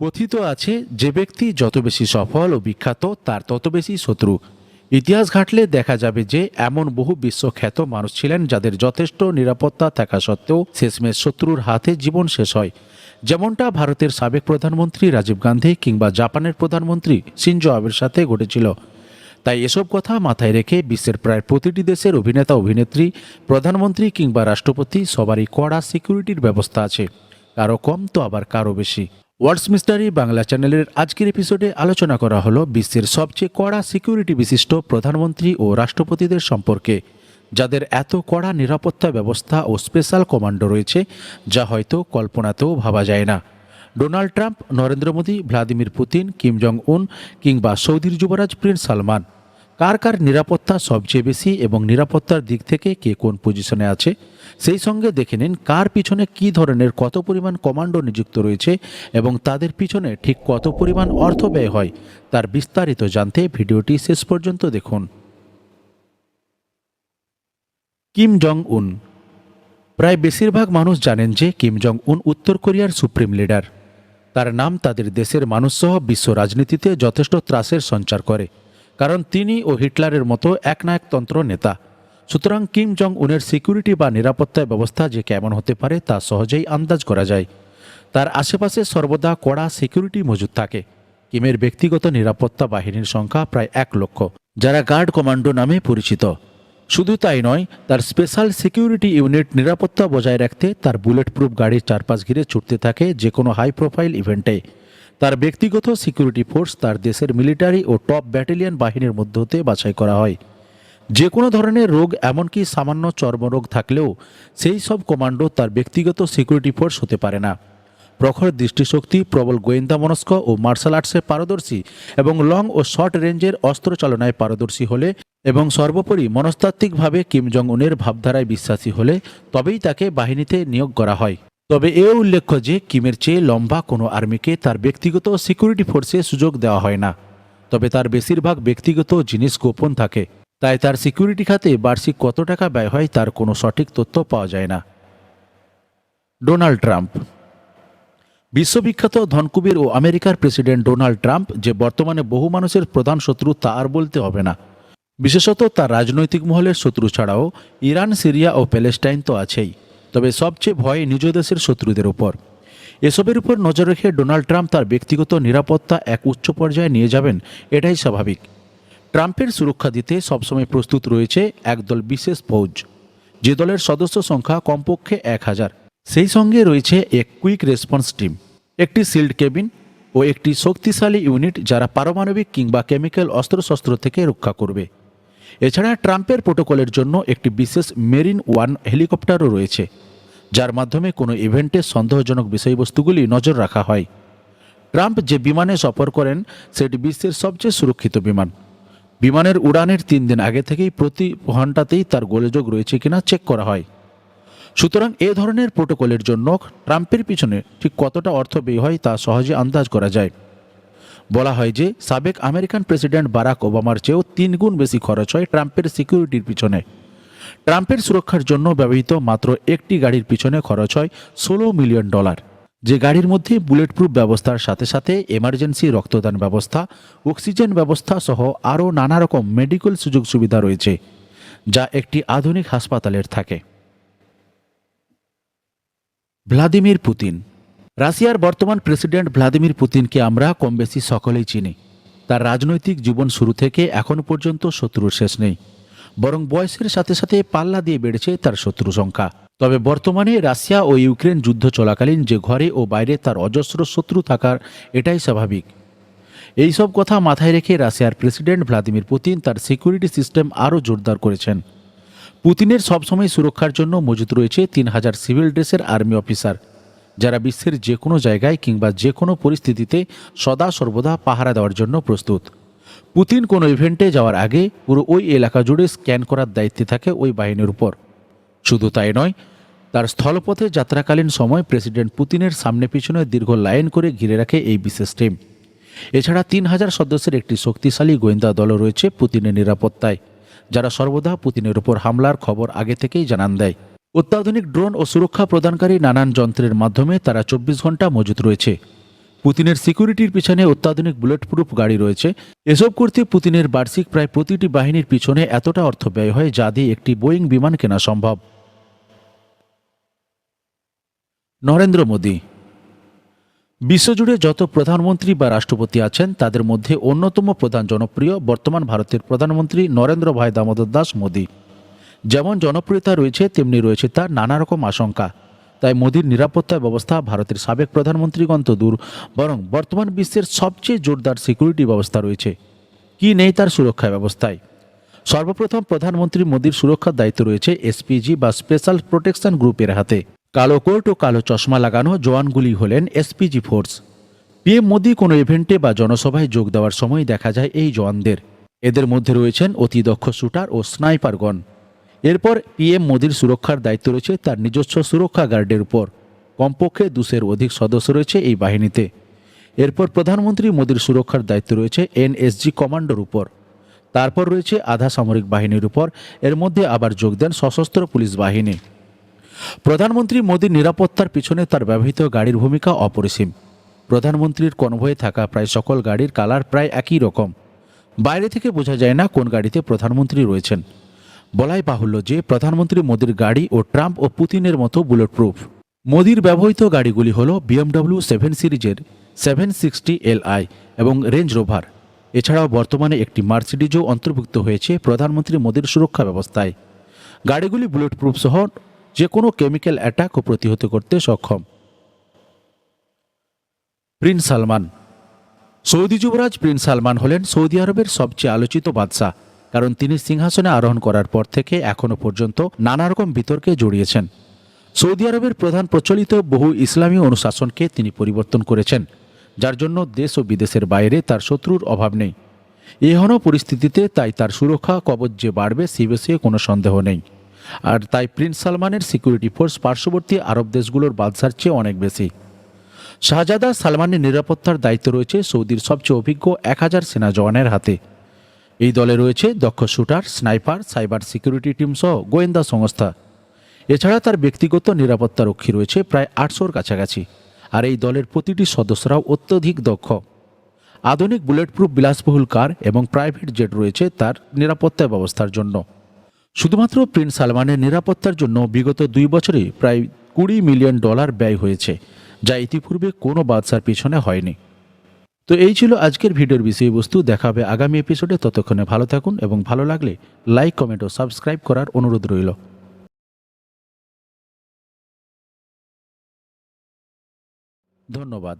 কথিত আছে, যে ব্যক্তি যত বেশি সফল ও বিখ্যাত, তার তত বেশি শত্রু। ইতিহাস ঘাটলে দেখা যাবে যে, এমন বহু বিশ্বখ্যাত মানুষ ছিলেন যাদের যথেষ্ট নিরাপত্তা থাকা সত্ত্বেও শেষমেশ শত্রুর হাতে জীবন শেষ হয়। যেমনটা ভারতের সাবেক প্রধানমন্ত্রী রাজীব গান্ধী কিংবা জাপানের প্রধানমন্ত্রী সিনজো আবের সাথে ঘটেছিল। তাই এসব কথা মাথায় রেখে বিশ্বের প্রায় প্রতিটি দেশের অভিনেতা, অভিনেত্রী, প্রধানমন্ত্রী কিংবা রাষ্ট্রপতি সবারই কড়া সিকিউরিটির ব্যবস্থা আছে। কারও কম তো আবার কারও বেশি। ওয়ার্ডস মিস্টারি বাংলা চ্যানেলের আজকের এপিসোডে আলোচনা করা হলো বিশ্বের সবচেয়ে কড়া সিকিউরিটি বিশিষ্ট প্রধানমন্ত্রী ও রাষ্ট্রপতিদের সম্পর্কে, যাদের এত কড়া নিরাপত্তা ব্যবস্থা ও স্পেশাল কমান্ডো রয়েছে, যা হয়তো কল্পনাতেও ভাবা যায় না। Donald Trump, Narendra Modi, Vladimir Putin, Kim Jong Un কিংবা সৌদির যুবরাজ প্রিন্স সালমান। কার কার নিরাপত্তা সবচেয়ে বেশি এবং নিরাপত্তার দিক থেকে কে কোন পজিশনে আছে? সেই সঙ্গে দেখে নিন কার পিছনে কী ধরনের কত পরিমাণ কমান্ডো নিযুক্ত রয়েছে এবং তাদের পিছনে ঠিক কত পরিমাণ অর্থ ব্যয় হয়, তার বিস্তারিত জানতে ভিডিওটি শেষ পর্যন্ত দেখুন। কিম জং উন প্রায় বেশিরভাগ মানুষ জানেন যে কিম জং উন উত্তর কোরিয়ার সুপ্রিম লিডার। তার নাম তাদের দেশের মানুষসহ বিশ্ব রাজনীতিতে যথেষ্ট ত্রাসের সঞ্চার করে। কারণ তিনি ও হিটলারের মতো একনায়কতন্ত্র নেতা। সুতরাং কিম জং উনের সিকিউরিটি বা নিরাপত্তা ব্যবস্থা যে কেমন হতে পারে তা সহজেই আন্দাজ করা যায়। তার আশেপাশে সর্বদা কড়া সিকিউরিটি মজুদ থাকে। কিমের ব্যক্তিগত নিরাপত্তা বাহিনীর সংখ্যা প্রায় এক লক্ষ, যারা গার্ড কমান্ডো নামে পরিচিত। শুধু তাই নয়, তার স্পেশাল সিকিউরিটি ইউনিট নিরাপত্তা বজায় রাখতে তার বুলেট প্রুফ গাড়ির চারপাশ ঘিরে ছুটতে থাকে যে কোনো হাই প্রোফাইল ইভেন্টে। তার ব্যক্তিগত সিকিউরিটি ফোর্স তার দেশের মিলিটারি ও টপ ব্যাটালিয়ন বাহিনীর মধ্য হতে বাছাই করা হয়। যে কোনো ধরনের রোগ, এমনকি সামান্য চর্মরোগ থাকলেও সেই সব কমান্ডো তার ব্যক্তিগত সিকিউরিটি ফোর্স হতে পারে না। প্রখর দৃষ্টিশক্তি, প্রবল গোয়েন্দা মনস্ক ও মার্শাল আর্টসে পারদর্শী এবং লং ও শর্ট রেঞ্জের অস্ত্র চালনায় পারদর্শী হলে এবং সর্বোপরি মনস্তাত্ত্বিকভাবে কিম জং উনের ভাবধারায় বিশ্বাসী হলে তবেই তাকে বাহিনীতে নিয়োগ করা হয়। তবে এও উল্লেখ্য যে কিমের চেয়ে লম্বা কোনো আর্মিকে তার ব্যক্তিগত সিকিউরিটি ফোর্সে সুযোগ দেওয়া হয় না। তবে তার বেশিরভাগ ব্যক্তিগত জিনিস গোপন থাকে। তাই তার সিকিউরিটি খাতে বার্ষিক কত টাকা ব্যয় হয় তার কোনো সঠিক তথ্য পাওয়া যায় না। ডোনাল্ড ট্রাম্প বিশ্ববিখ্যাত ধনকুবের ও আমেরিকার প্রেসিডেন্ট ডোনাল্ড ট্রাম্প যে বর্তমানে বহু মানুষের প্রধান শত্রু তা আর বলতে হবে না। বিশেষত তার রাজনৈতিক মহলের শত্রু ছাড়াও ইরান, সিরিয়া ও প্যালেস্টাইন তো আছেই। তবে সবচেয়ে ভয় নিজ দেশের শত্রুদের উপর। এসবের উপর নজর রেখে ডোনাল্ড ট্রাম্প তার ব্যক্তিগত নিরাপত্তা এক উচ্চ পর্যায়ে নিয়ে যাবেন, এটাই স্বাভাবিক। ট্রাম্পের সুরক্ষা দিতে সবসময় প্রস্তুত রয়েছে একদল বিশেষ ফৌজ। যে দলের সদস্য সংখ্যা কমপক্ষে এক হাজার। সেই সঙ্গে রয়েছে এক কুইক রেসপন্স টিম, একটি সিল্ড কেবিন ও একটি শক্তিশালী ইউনিট যারা পারমাণবিক কিংবা কেমিক্যাল অস্ত্রশস্ত্র থেকে রক্ষা করবে। এছাড়া ট্রাম্পের প্রোটোকলের জন্য একটি বিশেষ মেরিন ওয়ান হেলিকপ্টারও রয়েছে, যার মাধ্যমে কোনো ইভেন্টে সন্দেহজনক বিষয়বস্তুগুলি নজর রাখা হয়। ট্রাম্প যে বিমানে সফর করেন, সেটি বিশ্বের সবচেয়ে সুরক্ষিত বিমান। বিমানের উড়ানের তিন দিন আগে থেকেই প্রতি ঘন্টাতেই তার গোলযোগ রয়েছে কিনা চেক করা হয়। সুতরাং এ ধরনের প্রোটোকলের জন্য ট্রাম্পের পিছনে ঠিক কতটা অর্থ ব্যয় হয় তা সহজে আন্দাজ করা যায়। বলা হয় যে, সাবেক আমেরিকান প্রেসিডেন্ট বারাক ওবামার চেয়েও তিন গুণ বেশি খরচ হয় ট্রাম্পের সিকিউরিটির পিছনে। ট্রাম্পের সুরক্ষার জন্য ব্যবহৃত মাত্র একটি গাড়ির পিছনে খরচ হয় ষোলো মিলিয়ন ডলার। যে গাড়ির মধ্যে বুলেট প্রুফ ব্যবস্থার সাথে সাথে এমার্জেন্সি রক্তদান ব্যবস্থা, অক্সিজেন ব্যবস্থা সহ আরও নানা রকম মেডিকেল সুযোগ সুবিধা রয়েছে, যা একটি আধুনিক হাসপাতালের থাকে। ভ্লাদিমির পুতিন রাশিয়ার বর্তমান প্রেসিডেন্ট ভ্লাদিমির পুতিনকে আমরা কম বেশি সকলেই চিনি। তার রাজনৈতিক জীবন শুরু থেকে এখনও পর্যন্ত শত্রুর শেষ নেই। বরং বয়সের সাথে সাথে পাল্লা দিয়ে বেড়েছে তার শত্রু সংখ্যা। তবে বর্তমানে রাশিয়া ও ইউক্রেন যুদ্ধ চলাকালীন যে ঘরে ও বাইরে তার অজস্র শত্রু থাকার এটাই স্বাভাবিক। এই সব কথা মাথায় রেখে রাশিয়ার প্রেসিডেন্ট ভ্লাদিমির পুতিন তার সিকিউরিটি সিস্টেম আরও জোরদার করেছেন। পুতিনের সবসময় সুরক্ষার জন্য মজুত রয়েছে তিন হাজার সিভিল ড্রেসের আর্মি অফিসার। যারা বিশ্বের যে কোনো জায়গায় কিংবা যে কোনো পরিস্থিতিতে সদা সর্বদা পাহারা দেওয়ার জন্য প্রস্তুত। পুতিন কোনো ইভেন্টে যাওয়ার আগে পুরো ওই এলাকা জুড়ে স্ক্যান করার দায়িত্বে থাকে ওই বাহিনীর উপর। শুধু তাই নয়, তার স্থলপথে যাত্রাকালীন সময় প্রেসিডেন্ট পুতিনের সামনে পিছনে দীর্ঘ লাইন করে ঘিরে রাখে এই বিশেষ টিম। এছাড়া তিন হাজার সদস্যের একটি শক্তিশালী গোয়েন্দা দলও রয়েছে পুতিনের নিরাপত্তায়, যারা সর্বদা পুতিনের উপর হামলার খবর আগে থেকেই জানান দেয়। অত্যাধুনিক ড্রোন ও সুরক্ষা প্রদানকারী নানান যন্ত্রের মাধ্যমে তারা চব্বিশ ঘণ্টা মজুত রয়েছে। পুতিনের সিকিউরিটির পিছনে অত্যাধুনিক বুলেট প্রুফ গাড়ি রয়েছে। এসব করতে পুতিনের বার্ষিক প্রায় প্রতিটি বাহিনীর পিছনে এতটা অর্থ ব্যয় হয় যা দিয়ে একটি বোয়িং বিমান কেনা সম্ভব। নরেন্দ্র মোদী। বিশ্বজুড়ে যত প্রধানমন্ত্রী বা রাষ্ট্রপতি আছেন, তাদের মধ্যে অন্যতম প্রধান জনপ্রিয় বর্তমান ভারতের প্রধানমন্ত্রী নরেন্দ্র ভাই দামোদর দাস মোদী। যেমন জনপ্রিয়তা রয়েছে, তেমনি রয়েছে তার নানা রকম আশঙ্কা। তাই মোদীর নিরাপত্তা ব্যবস্থা ভারতের সাবেক প্রধানমন্ত্রীগণ তো দূর, বরং বর্তমান বিশ্বের সবচেয়ে জোরদার সিকিউরিটি ব্যবস্থা রয়েছে। কি নেই তার সুরক্ষা ব্যবস্থায়? সর্বপ্রথম প্রধানমন্ত্রী মোদীর সুরক্ষার দায়িত্ব রয়েছে এসপিজি বা স্পেশাল প্রোটেকশন গ্রুপের হাতে। কালো কোট ও কালো চশমা লাগানো জওয়ানগুলি হলেন এসপিজি ফোর্স। পিএম মোদী কোনো ইভেন্টে বা জনসভায় যোগ দেওয়ার সময় দেখা যায় এই জওয়ানদের। এদের মধ্যে রয়েছেন অতি দক্ষ শুটার ও স্নাইপারগণ। এরপর পিএম মোদীর সুরক্ষার দায়িত্ব রয়েছে তার নিজস্ব সুরক্ষা গার্ডের উপর। কমপক্ষে দুশের অধিক সদস্য রয়েছে এই বাহিনীতে। এরপর প্রধানমন্ত্রী মোদীর সুরক্ষার দায়িত্ব রয়েছে এনএসজি কমান্ডোর উপর। তারপর রয়েছে আধা সামরিক বাহিনীর উপর। এর মধ্যে আবার যোগ দেন সশস্ত্র পুলিশ বাহিনী। প্রধানমন্ত্রী মোদীর নিরাপত্তার পিছনে তার ব্যবহৃত গাড়ির ভূমিকা অপরিসীম। প্রধানমন্ত্রীর কনভয়ে থাকা প্রায় সকল গাড়ির কালার প্রায় একই রকম। বাইরে থেকে বোঝা যায় না কোন গাড়িতে প্রধানমন্ত্রী রয়েছেন। বলাই বাহুল্য যে প্রধানমন্ত্রী মোদীর গাড়ি ও ট্রাম্প ও পুতিনের মতো বুলেট প্রুফ মোদীর ব্যবহৃত গাড়িগুলি হল বিএমডব্লিউ সেভেন সিরিজের সেভেন সিক্সটি এলআই এবং রেঞ্জ রোভার এছাড়াও বর্তমানে একটি মার্সিডিজও অন্তর্ভুক্ত হয়েছে প্রধানমন্ত্রী মোদীর সুরক্ষা ব্যবস্থায়। গাড়িগুলি বুলেট প্রুফ সহ যে কোনো কেমিক্যাল অ্যাটাকও প্রতিহত করতে সক্ষম। Prince Salman. সৌদি যুবরাজ প্রিন্স সালমান হলেন সৌদি আরবের সবচেয়ে আলোচিত বাদশাহ। কারণ তিনি সিংহাসনে আরোহণ করার পর থেকে এখনও পর্যন্ত নানা রকম বিতর্কে জড়িয়েছেন। সৌদি আরবের প্রধান প্রচলিত বহু ইসলামী অনুশাসনকে তিনি পরিবর্তন করেছেন, যার জন্য দেশ ও বিদেশের বাইরে তার শত্রুর অভাব নেই। এহন পরিস্থিতিতে তাই তার সুরক্ষা কবচ যে বাড়বে সে বিষয়ে কোনো সন্দেহ নেই। আর তাই প্রিন্স সালমানের সিকিউরিটি ফোর্স পার্শ্ববর্তী আরব দেশগুলোর বাদশার চেয়ে অনেক বেশি। শাহজাদা সালমানের নিরাপত্তার দায়িত্ব রয়েছে সৌদির সবচেয়ে অভিজ্ঞ এক হাজার সেনা জওয়ানের হাতে। এই দলে রয়েছে দক্ষ shooter, sniper, cyber security team সহ গোয়েন্দা সংস্থা। এছাড়া তার ব্যক্তিগত নিরাপত্তা রক্ষী রয়েছে প্রায় আটশোর কাছাকাছি। আর এই দলের প্রতিটি সদস্যরাও অত্যধিক দক্ষ। আধুনিক বুলেটপ্রুফ বিলাসবহুল কার এবং প্রাইভেট জেট রয়েছে তার নিরাপত্তা ব্যবস্থার জন্য। শুধুমাত্র প্রিন্স সালমানের নিরাপত্তার জন্য বিগত দুই বছরে প্রায় কুড়ি মিলিয়ন ডলার ব্যয় হয়েছে, যা ইতিপূর্বে কোনো বাদশার পিছনে হয়নি। তো এই ছিল আজকের ভিডিওর বিষয়বস্তু। দেখা হবে আগামী এপিসোডে ততক্ষণে ভালো থাকুন এবং ভালো লাগলে লাইক কমেন্ট ও সাবস্ক্রাইব করার অনুরোধ রইল। ধন্যবাদ।